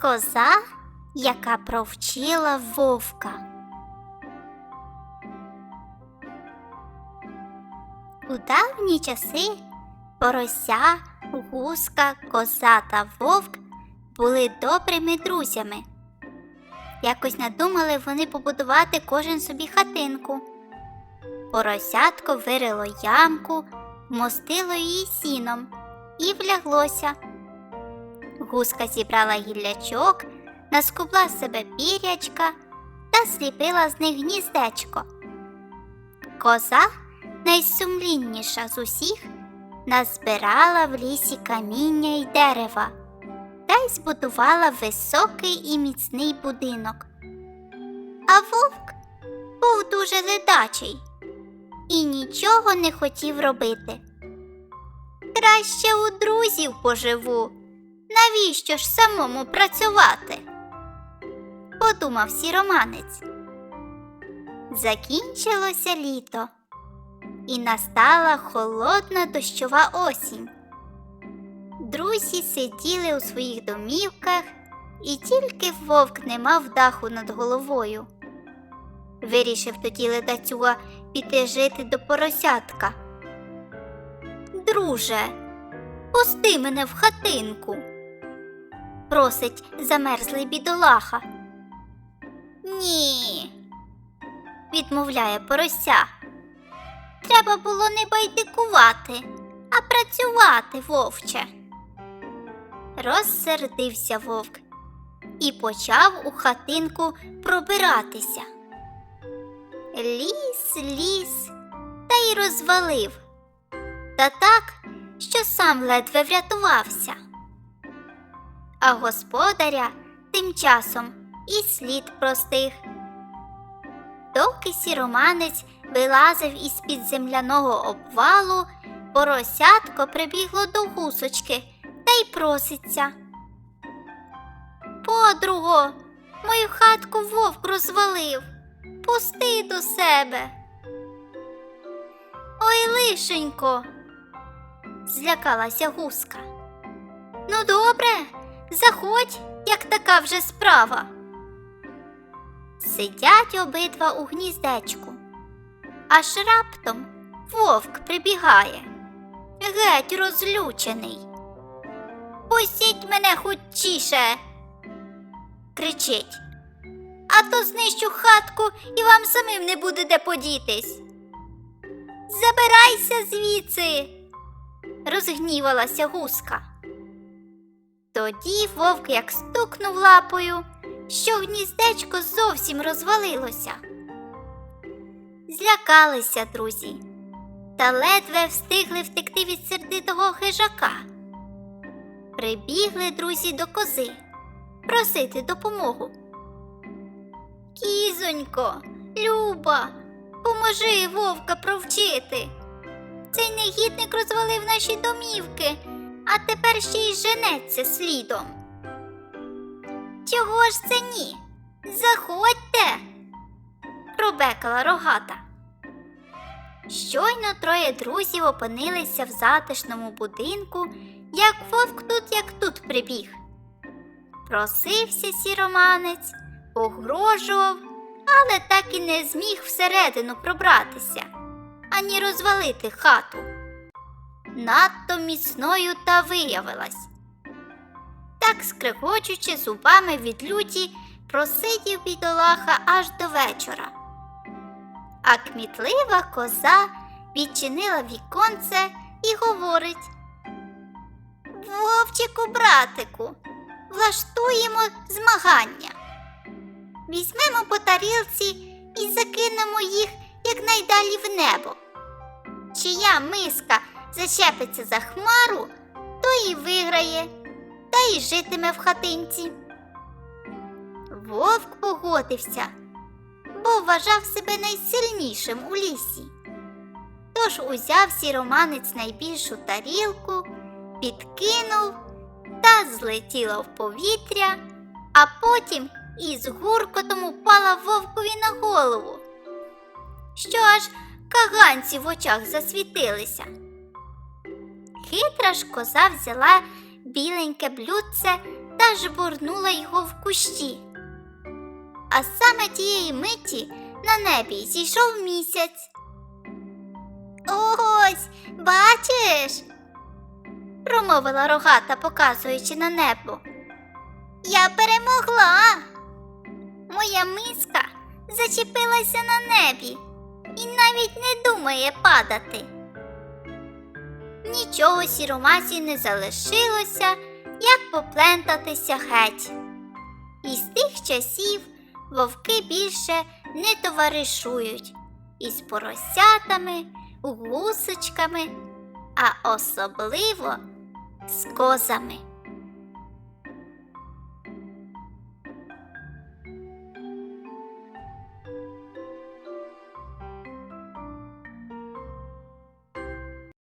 Коза, яка провчила вовка. У давні часи порося, гуска, коза та вовк були добрими друзями. Якось надумали вони побудувати кожен собі хатинку. Поросятко вирило ямку, вмостило її сіном і вляглося. Гуска зібрала гіллячок, наскубла себе пірячка та зліпила з них гніздечко. Коза, найсумлінніша з усіх, назбирала в лісі каміння й дерева та й збудувала високий і міцний будинок. А вовк був дуже ледачий і нічого не хотів робити. Краще у друзів поживу. Навіщо ж самому працювати? Подумав сіроманець. Закінчилося літо, і настала холодна дощова осінь. Друзі сиділи у своїх домівках, і тільки вовк не мав даху над головою. Вирішив тоді ледацюга піти жити до поросятка. Друже, пусти мене в хатинку, просить замерзлий бідолаха. Ні, відмовляє порося. Треба було не байдикувати, а працювати, вовче. Розсердився вовк і почав у хатинку пробиратися. Ліс, ліс, та й розвалив. Та так, що сам ледве врятувався. А господаря тим часом і слід простих. Доки сіроманець вилазив із під земляного обвалу, поросятко прибігло до гусочки та й проситься. Подруго, мою хатку вовк розвалив. Пусти до себе. Ой, лишенько, злякалася гуска. Ну, добре, заходь, як така вже справа. Сидять обидва у гніздечку, аж раптом вовк прибігає, геть розлючений. Пустіть мене хутчіше, кричить, а то знищу хатку і вам самим не буде де подітись. Забирайся звідси, розгнівалася гуска. Тоді вовк як стукнув лапою, що гніздечко зовсім розвалилося. Злякалися друзі, та ледве встигли втекти від сердитого хижака. Прибігли друзі до кози просити допомогу. Кізонько, Люба, поможи вовка провчити. Цей негідник розвалив наші домівки, а тепер ще й женеться слідом. Чого ж це ні? Заходьте, пробекала рогата. Щойно троє друзів опинилися в затишному будинку, як вовк тут, як тут прибіг. Просився сіроманець, погрожував, але так і не зміг всередину пробратися, ані розвалити хату. Надто міцною та виявилась. Так, скрегочучи зубами від люті, просидів бідолаха аж до вечора. А кмітлива коза відчинила віконце і говорить Вовчику, братику, влаштуємо змагання. Візьмемо по тарілці і закинемо їх якнайдалі в небо. Чия миска зачепиться за хмару, то і виграє, та й житиме в хатинці. Вовк погодився, бо вважав себе найсильнішим у лісі. Тож узяв сіроманець найбільшу тарілку, підкинув та злетіла в повітря, а потім із гуркотом упала вовкові на голову, що аж каганці в очах засвітилися. Хитра ж коза взяла біленьке блюдце та жбурнула його в кущі. А саме тієї миті на небі зійшов місяць. Ось, бачиш? промовила рогата, показуючи на небо. Я перемогла. Моя миска зачепилася на небі і навіть не думає падати. Нічого сіромасі не залишилося, як поплентатися геть. І з тих часів вовки більше не товаришують із поросятами, гусочками, а особливо з козами.